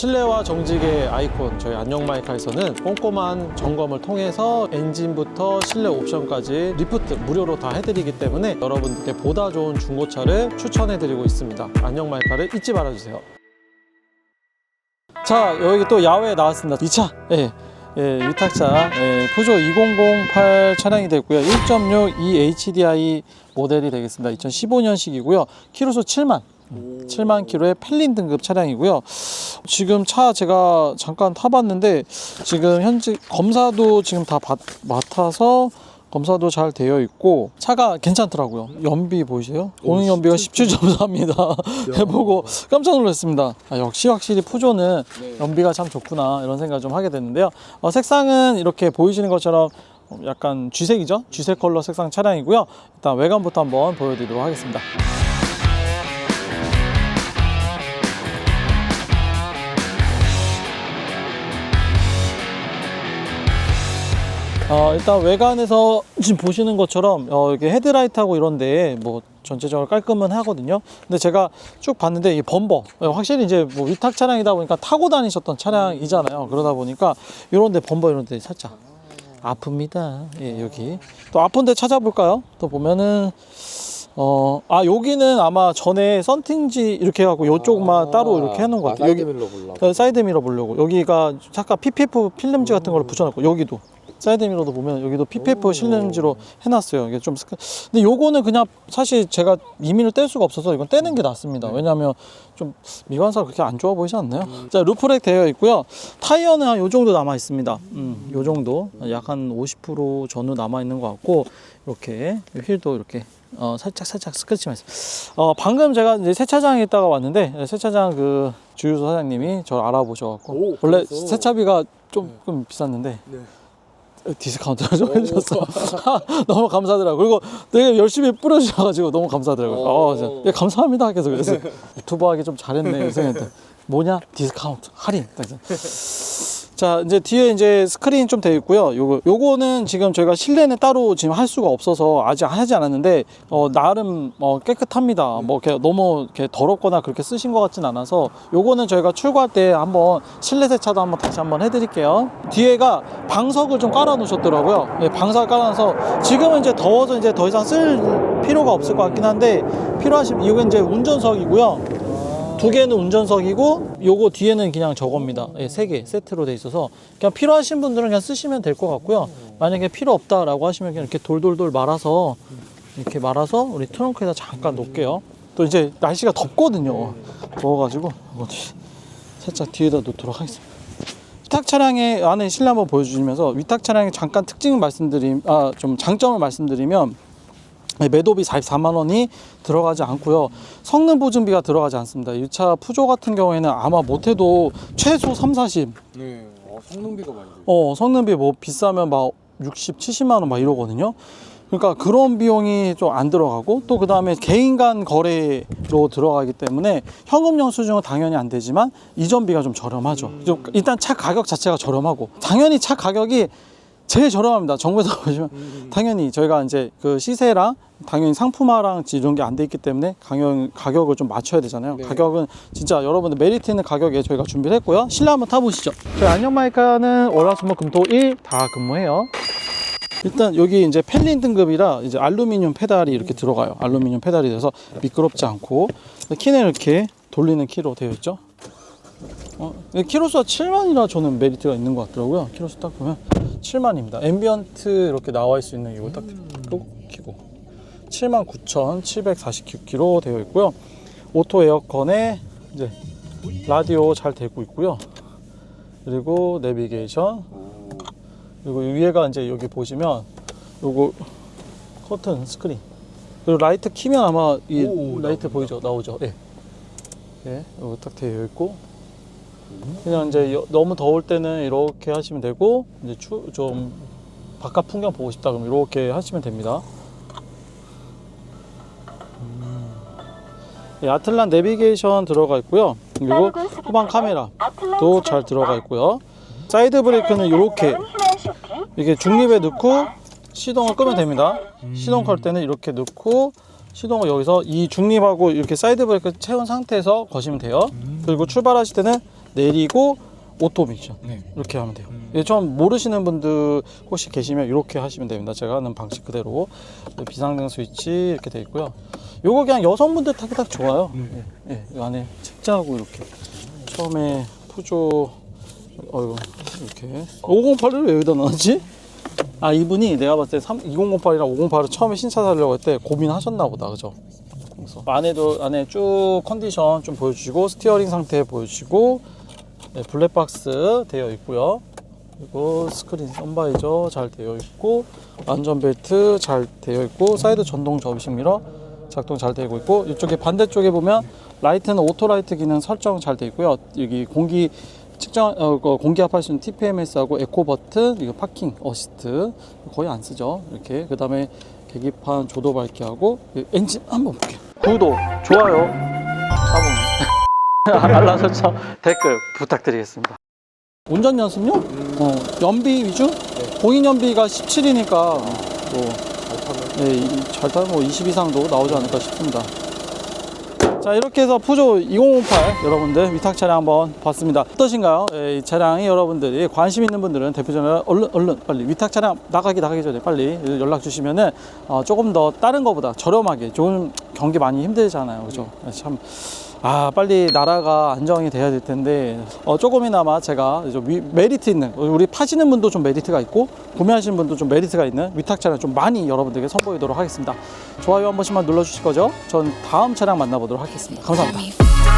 실내와 정직의 아이콘 저희 안녕 마이카에서는 꼼꼼한 점검을 통해서 엔진부터 실내 옵션까지 리프트 무료로 다 해드리기 때문에 여러분들께 보다 좋은 중고차를 추천해드리고 있습니다. 안녕 마이카를 잊지 말아주세요. 자 여기 또 야외에 나왔습니다. 이 차, 예, 예, 위탁차 예, 푸조 2008 차량이 됐고요. 1.6 EHDI 모델이 되겠습니다. 2015년식이고요. 키로수 7만 7만 킬로의 펠린 등급 차량이고요. 지금 차 제가 잠깐 타봤는데 지금 현재 검사도 지금 다 받- 맡아서 검사도 잘 되어 있고 차가 괜찮더라고요. 연비 보이세요? 공용 연비가 17.4입니다. 해보고 깜짝 놀랐습니다. 아, 역시 확실히 푸조는 연비가 참 좋구나 이런 생각 좀 하게 됐는데요. 어, 색상은 이렇게 보이시는 것처럼 약간 쥐색이죠? 쥐색 컬러 색상 차량이고요. 일단 외관부터 한번 보여드리도록 하겠습니다. 어, 일단 외관에서 지금 보시는 것처럼 어, 이게 헤드라이트하고 이런데 뭐 전체적으로 깔끔은 하거든요. 근데 제가 쭉 봤는데 이 범버 어, 확실히 이제 뭐 위탁 차량이다 보니까 타고 다니셨던 차량이잖아요. 그러다 보니까 이런데 범버 이런데 살짝 아픕니다. 예, 여기 또 아픈데 찾아볼까요? 또 보면은 어, 아 여기는 아마 전에 썬팅지 이렇게 해갖고 요쪽만 따로 이렇게 해놓은 것 같아요. 여기 사이드 밀러 보려고. 그 사이드 미러 보려고 여기가 잠깐 PPF 필름지 같은 걸 붙여놨고 여기도 사이드 미러도 보면 여기도 PPF 오. 실름지로 해놨어요. 이게 좀 스크... 근데 요거는 그냥 사실 제가 이민을 뗄 수가 없어서 이건 떼는 게 낫습니다. 네. 왜냐하면 좀 미관상 그렇게 안 좋아 보이지 않나요? 자 루프렉 되어 있고요. 타이어는 한 요 정도 남아 있습니다. 음, 요 정도 약 한 50% 전후 남아 있는 것 같고 이렇게 휠도 이렇게 어, 살짝 살짝 스크래치만 있어요. 어, 방금 제가 이제 세차장에 있다가 왔는데 네, 세차장 그 주유소 사장님이 저를 알아보셔갖고 오, 원래 그래서? 세차비가 조금 비쌌는데 네. 디스카운트를 좀 해줬어. 너무 감사하더라고. 그리고 되게 열심히 뿌려주셔가지고 너무 감사하더라고요. 어, 진짜. 예, 감사합니다. 계속 그래서 유튜버 하기 좀 잘했네. 이 생각했는데 뭐냐 디스카운트 할인. 딱 해서. 자 이제 뒤에 이제 스크린 좀 되어 있고요. 요거 요거는 지금 저희가 실내는 따로 지금 할 수가 없어서 아직 하지 않았는데 어, 나름 어, 깨끗합니다. 뭐 이렇게 너무 이렇게 더럽거나 그렇게 쓰신 것 같진 않아서 요거는 저희가 출고할 때 한번 실내 세차도 한번 다시 한번 해드릴게요. 뒤에가 방석을 좀 깔아 놓으셨더라고요. 예, 방석 깔아 놔서 지금은 이제 더워서 이제 더 이상 쓸 필요가 없을 것 같긴 한데 필요하시면 이건 이제 운전석이고요. 두 개는 운전석이고 요거 뒤에는 그냥 저겁니다. 예, 세개 세트로 돼 있어서 그냥 필요하신 분들은 그냥 쓰시면 될 것 같고요. 만약에 필요 없다라고 하시면 그냥 이렇게 돌돌돌 말아서 이렇게 말아서 우리 트렁크에다 잠깐 놓을게요. 또 이제 날씨가 덥거든요. 더워가지고 뒤- 살짝 뒤에다 놓도록 하겠습니다. 위탁 차량의 안에 실내 한번 보여주시면서 위탁 차량의 잠깐 특징 말씀드림 아 좀 장점을 말씀드리면 네, 매도비 44만 원이 들어가지 않고요. 성능 보증비가 들어가지 않습니다. 이차 푸조 같은 경우에는 아마 못해도 최소 3, 40. 네. 어, 성능비가 많이. 어, 성능비 뭐 비싸면 막 60, 70만 원 막 이러거든요. 그러니까 그런 비용이 좀 안 들어가고 또 그다음에 개인 간 거래로 들어가기 때문에 현금 영수증은 당연히 안 되지만 이전비가 좀 저렴하죠. 좀 일단 차 가격 자체가 저렴하고 당연히 차 가격이 제일 저렴합니다. 정부에서 보시면 당연히 저희가 이제 그 시세랑 당연히 상품화랑 이런 게 안 돼 있기 때문에 가격, 가격을 좀 맞춰야 되잖아요. 네. 가격은 진짜 여러분들 메리트 있는 가격에 저희가 준비를 했고요. 실내 한번 타보시죠. 저희 안녕마이카는 월화수목금토 일 다 근무해요. 일단 여기 이제 펠린 등급이라 이제 알루미늄 페달이 이렇게 들어가요. 알루미늄 페달이 돼서 미끄럽지 않고 키는 이렇게 돌리는 키로 되어 있죠. 어, 근데 키로수가 7만이라 저는 메리트가 있는 것 같더라고요. 키로수 딱 보면 7만입니다. 앰비언트 이렇게 나와 있을 수 있는 이거 딱 끄고 키고 79,740km 되어 있고요. 오토 에어컨에 이제 라디오 잘 되고 있고요. 그리고 내비게이션 그리고 위에가 이제 여기 보시면 요거 커튼 스크린 그리고 라이트 키면 아마 이 오, 라이트 보이죠 나오죠 예. 예, 요거 딱 되어 있고 그냥 이제 여- 너무 더울 때는 이렇게 하시면 되고 이제 추, 좀 바깥 풍경 보고 싶다 그러면 이렇게 하시면 됩니다. 음. 예, 아틀란 내비게이션 들어가 있고요. 그리고 후방 카메라도 잘 들어가 있고요. 사이드 브레이크는 이렇게 이게 중립에 넣고 시동을 끄면 됩니다. 시동 걸 때는 이렇게 넣고 시동을 여기서 이 중립하고 이렇게 사이드 브레이크 채운 상태에서 거시면 돼요. 그리고 출발하실 때는 내리고 오토 미션 네. 이렇게 하면 돼요. 음. 예, 좀 모르시는 분들 혹시 계시면 이렇게 하시면 됩니다. 제가 하는 방식 그대로 비상등 스위치 이렇게 돼 있고요. 요거 그냥 여성분들 타기 딱 좋아요. 음. 예, 예, 이 안에 책자하고 이렇게 처음에 푸조 어이구 이렇게 508을 왜 여기다 넣었지? 아 이분이 내가 봤을 때 2008이랑 508을 처음에 신차 사려고 할 때 고민하셨나 보다 그죠? 그래서 안에도 안에 쭉 컨디션 좀 보여주시고 스티어링 상태 보여주시고 네, 블랙박스 되어 있고요. 그리고 스크린 선바이저 잘 되어 있고 안전벨트 잘 되어 있고 사이드 전동 접이식 미러 작동 잘 되고 있고 이쪽에 반대쪽에 보면 라이트는 오토라이트 기능 설정 잘 되어 있고요. 여기 공기 측정 어, 그 공기 압할 수 있는 TPMS하고 에코 버튼 이거 파킹 어시스트 거의 안 쓰죠. 이렇게 그다음에 계기판 조도 밝기하고 이 엔진 한번 볼게요. 구독 좋아요 따봉 알람 설정 댓글 부탁드리겠습니다. 운전 연습용? 어, 연비 위주? 공인 연비가 17이니까 뭐잘 타면 뭐 20 이상도 나오지 않을까 싶습니다. 자 이렇게 해서 푸조 2008 여러분들 위탁 차량 한번 봤습니다. 어떠신가요? 예, 이 차량이 여러분들이 관심 있는 분들은 대표전에 얼른 얼른 빨리 위탁 차량 나가기 나가기 전에 빨리 연락 주시면은 어, 조금 더 다른 거보다 저렴하게 조금 경기 많이 힘들잖아요, 그죠? 참. 아 빨리 나라가 안정이 돼야 될 텐데 어, 조금이나마 제가 좀 위- 메리트 있는 우리 파시는 분도 좀 메리트가 있고 구매하시는 분도 좀 메리트가 있는 위탁 차량 좀 많이 여러분들에게 선보이도록 하겠습니다. 좋아요 한 번씩만 눌러 주실 거죠? 전 다음 차량 만나보도록 하겠습니다. 감사합니다